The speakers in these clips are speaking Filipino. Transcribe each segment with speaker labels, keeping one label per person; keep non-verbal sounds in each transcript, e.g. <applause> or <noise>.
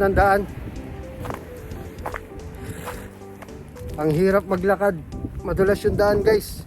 Speaker 1: ng daan. Ang hirap maglakad. Madulas yung daan guys.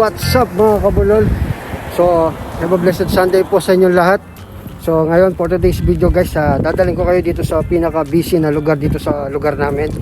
Speaker 1: What's up mga kabulol? So, have a blessed Sunday po sa inyong lahat. So, ngayon for today's video guys, uh, dadaling ko kayo dito sa pinaka busy na lugar dito sa lugar namin.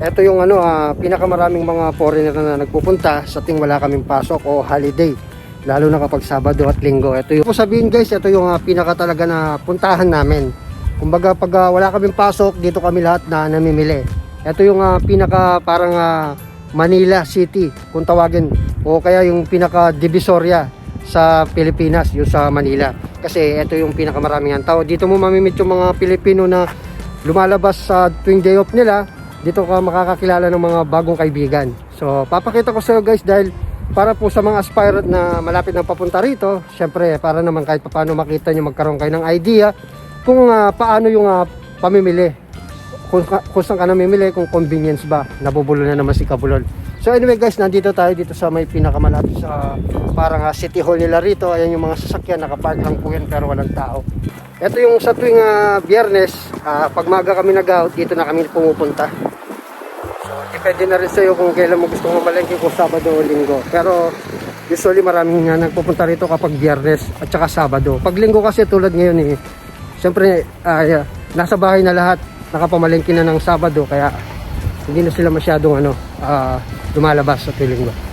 Speaker 1: ito yung ano, ah, pinakamaraming mga foreigner na nagpupunta sa ting wala kaming pasok o holiday. Lalo na kapag Sabado at Linggo. Ito yung, kung sabihin guys, ito yung ah, pinaka talaga na puntahan namin. Kumbaga pag ah, wala kaming pasok, dito kami lahat na namimili. Ito yung ah, pinaka parang ah, Manila City kung tawagin o kaya yung pinaka divisoria sa Pilipinas, yung sa Manila. Kasi ito yung pinakamaraming ang tao. Dito mo mamimit yung mga Pilipino na lumalabas sa tuwing day off nila. Dito ka makakakilala ng mga bagong kaibigan. So, papakita ko sa iyo guys dahil para po sa mga aspirant na malapit na papunta rito, syempre para naman kahit paano makita nyo magkaroon kayo ng idea kung ah, paano yung ah, pamimili kung, kung saan ka namimili, kung convenience ba, nabubulo na naman si Kabulol. So anyway guys, nandito tayo dito sa may pinakamalapit sa parang ah, city hall nila rito. Ayan yung mga sasakyan, nakapark lang po yan pero walang tao. Ito yung sa tuwing ah, biyernes, ah, pag maga kami nag-out, dito na kami pumupunta. So depende na rin sa'yo kung kailan mo gusto mamalengke kung Sabado o Linggo. Pero usually maraming nga nagpupunta rito kapag biyernes at saka Sabado. Pag Linggo kasi tulad ngayon eh, Siyempre, yeah, nasa bahay na lahat, nakapamalengke na ng Sabado, kaya hindi na sila masyadong ano, ah, lumalabas sa tuwing linggo.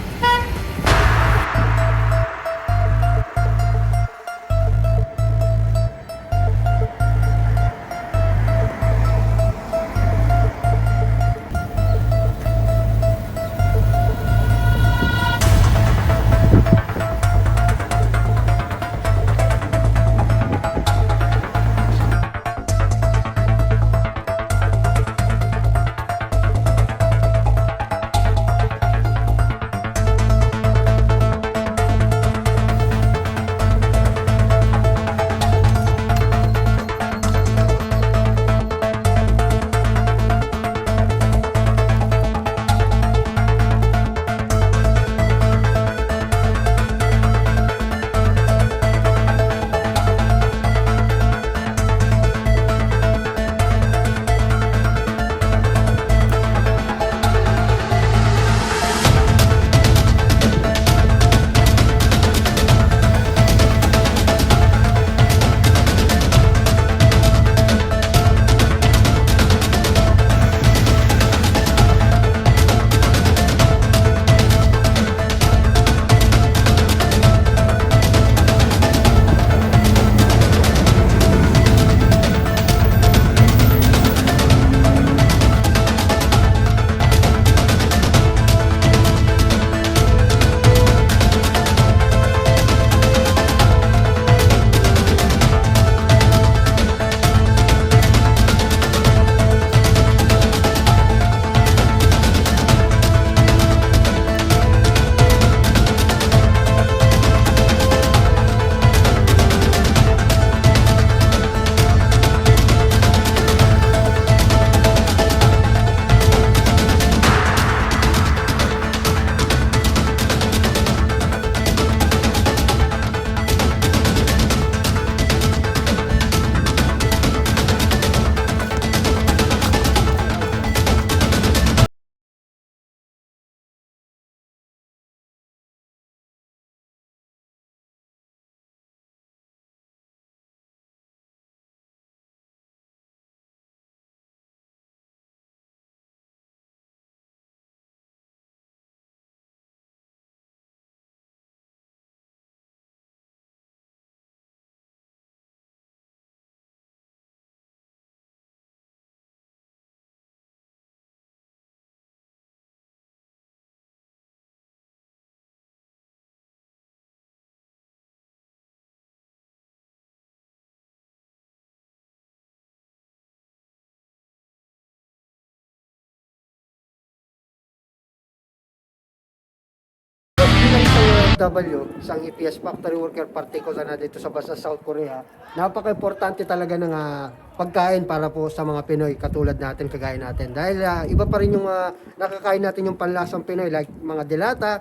Speaker 1: W, isang EPS factory worker particular na dito sa bansa South Korea, napaka-importante talaga ng ah, pagkain para po sa mga Pinoy katulad natin, kagaya natin. Dahil ah, iba pa rin yung ah, nakakain natin yung panlasang Pinoy like mga delata,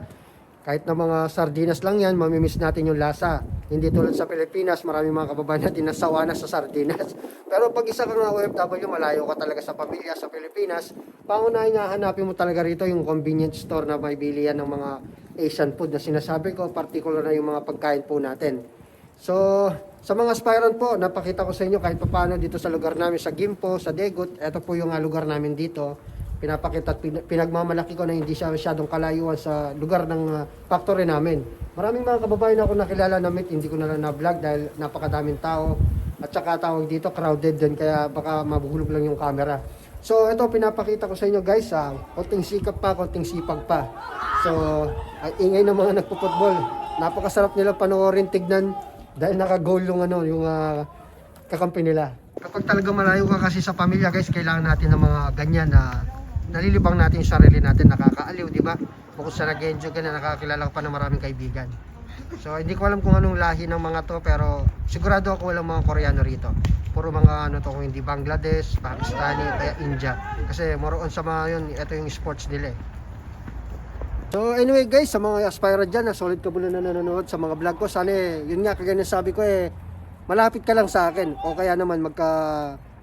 Speaker 1: kahit na mga sardinas lang yan, mamimiss natin yung lasa. Hindi tulad sa Pilipinas, marami mga kababayan natin nasawa na sa sardinas. <laughs> Pero pag isa kang OFW, malayo ka talaga sa pamilya sa Pilipinas, pangunahin nga hanapin mo talaga rito yung convenience store na may bilihan ng mga Asian food na sinasabi ko, particular na yung mga pagkain po natin. So, sa mga aspirant po, napakita ko sa inyo kahit paano dito sa lugar namin sa Gimpo, sa Degut. Ito po yung ah, lugar namin dito. pinapakita at pin- pinagmamalaki ko na hindi siya masyadong kalayuan sa lugar ng ah, factory namin. Maraming mga kababayan ako nakilala na meet, hindi ko na lang na-vlog dahil napakadaming tao. At saka tawag dito, crowded din, kaya baka mabuhulog lang yung camera. So, ito pinapakita ko sa inyo guys, ah, konting sikap pa, konting sipag pa. So, ang ingay ng mga nagpo-football. Napakasarap nila panoorin, tignan dahil naka-goal yung ano, yung ah, kakampi nila. Kapag talaga malayo ka kasi sa pamilya guys, kailangan natin ng mga ganyan na nalilibang natin yung sarili natin, nakakaaliw, di ba? Bukod sa nag-enjoy ka na, nakakilala ka pa ng maraming kaibigan. So, hindi ko alam kung anong lahi ng mga to, pero sigurado ako walang mga Koreano rito. Puro mga ano to, kung hindi Bangladesh, Pakistani, kaya India. Kasi moroon sa mga yun, ito yung sports nila eh. So anyway guys, sa mga aspirant dyan, na solid ka muna na nanonood sa mga vlog ko, sana eh, yun nga, kagaya sabi ko eh, malapit ka lang sa akin. O kaya naman magka,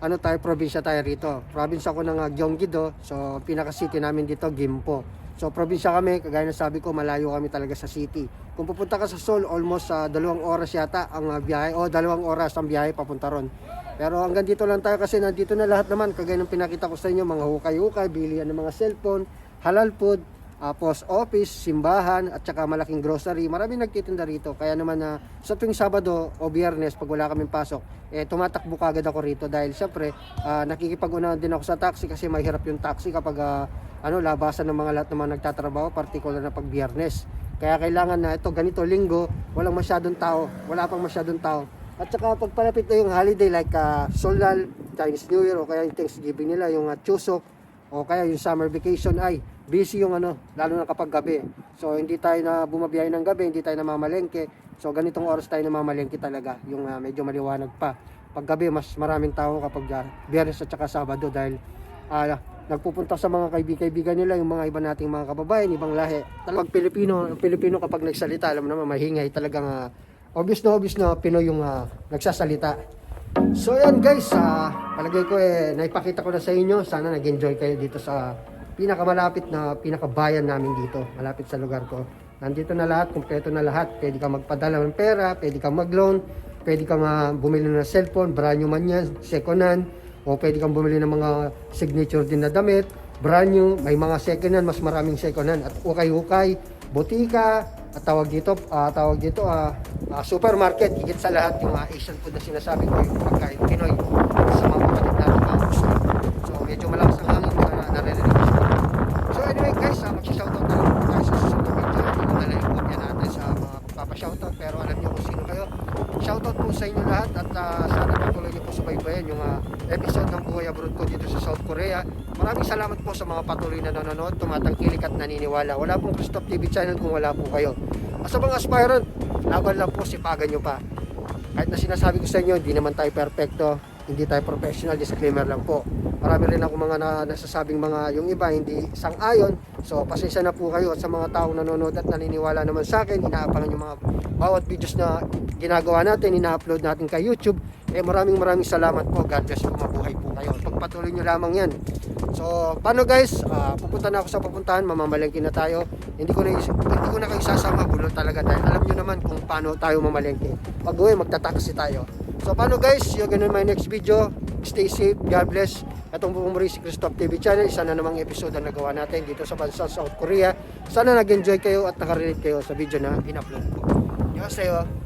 Speaker 1: ano tayo, probinsya tayo rito. Province ako ng uh, Gyeonggi-do, so pinaka city namin dito, Gimpo. So probinsya kami, kagaya ng sabi ko, malayo kami talaga sa city. Kung pupunta ka sa Seoul, almost sa dalawang oras yata ang uh, biyahe, o dalawang oras ang biyahe papunta ron. Pero hanggang dito lang tayo kasi nandito na lahat naman, kagaya ng pinakita ko sa inyo, mga hukay-hukay, bilihan ng mga cellphone, halal food, uh, post office, simbahan, at saka malaking grocery. Marami nagtitinda rito. Kaya naman na sa tuwing Sabado o Biyernes, pag wala kaming pasok, eh, tumatakbo kagad ako rito dahil syempre, uh, nakikipag-unahan din ako sa taxi kasi mahirap yung taxi kapag ah, ano, labasan ng mga lahat ng mga nagtatrabaho, particular na pag Biyernes. Kaya kailangan na ito, ganito linggo, walang masyadong tao, wala pang masyadong tao. At saka pag palapit na yung holiday like uh, Solal, Chinese New Year o kaya yung Thanksgiving nila, yung uh, Chuseok, o kaya yung summer vacation ay busy yung ano, lalo na kapag gabi. So hindi tayo na bumabiyahe ng gabi, hindi tayo namamalengke. So ganitong oras tayo namamalengke talaga, yung ah, medyo maliwanag pa. Pag gabi mas maraming tao kapag uh, Biyernes at saka Sabado dahil ah, nagpupunta sa mga kaibigan nila, yung mga iba nating mga kababayan, ibang lahi. Talagang Pilipino, Pilipino kapag nagsalita, alam mo naman, mahingay talagang ah, obvious na obvious na Pinoy yung ah, nagsasalita. So yan guys, ah, palagay ko eh, naipakita ko na sa inyo. Sana nag-enjoy kayo dito sa pinakamalapit na pinakabayan namin dito. Malapit sa lugar ko. Nandito na lahat, kumpleto na lahat. Pwede kang magpadala ng pera, pwede kang mag-loan, pwede ah, bumili ng cellphone, brand new man yan, second hand. O pwede kang bumili ng mga signature din na damit, brand new, may mga second hand, mas maraming second hand. At ukay-ukay, butika, at tawag dito, ah, tawag dito, ah, ah, supermarket, higit sa lahat yung ah, Asian food na sinasabi ko, yung pagkain Pinoy sa mga kapatid natin mga gusto. So medyo malakas ang hangin na naririnig ko siya. So anyway guys, uh, mag-shoutout na lang po tayo sa susunod na video. Hindi ko na lang yung kopya natin sa mga papashoutout pero alam niyo kung sino kayo. Shoutout po sa inyo lahat at ah, sana patuloy niyo po subaybayan yung ah, episode ng Buhay Abroad ko dito sa South Korea. Maraming salamat po sa mga patuloy na nanonood, tumatangkilik at naniniwala. Wala pong Christoph TV channel kung wala po kayo. At sa mga aspirant, laban lang po, sipagan nyo pa. Kahit na sinasabi ko sa inyo, hindi naman tayo perfecto, hindi tayo professional, disclaimer lang po. Marami rin ako mga na, nasasabing mga yung iba hindi sang-ayon. So pasensya na po kayo at sa mga taong nanonood at naniniwala naman sa akin, inaapalan yung mga bawat videos na ginagawa natin, ina-upload natin kay YouTube. Eh maraming maraming salamat po. God bless po, mabuhay po kayo. Pagpatuloy nyo lamang yan. So, paano guys? Ah, pupunta na ako sa pupuntahan, mamamalengke na tayo. Hindi ko na hindi ko na kayo sasama bulol talaga dahil alam niyo naman kung paano tayo mamalengke. Pag uwi, magtataksi tayo. So, paano guys? See you again in my next video. Stay safe. God bless. Itong buong muli si Christoph TV channel. Isa na namang episode ang nagawa natin dito sa bansa South Korea. Sana nag-enjoy kayo at nakarelate kayo sa video na in-upload ko. Yo, sa'yo.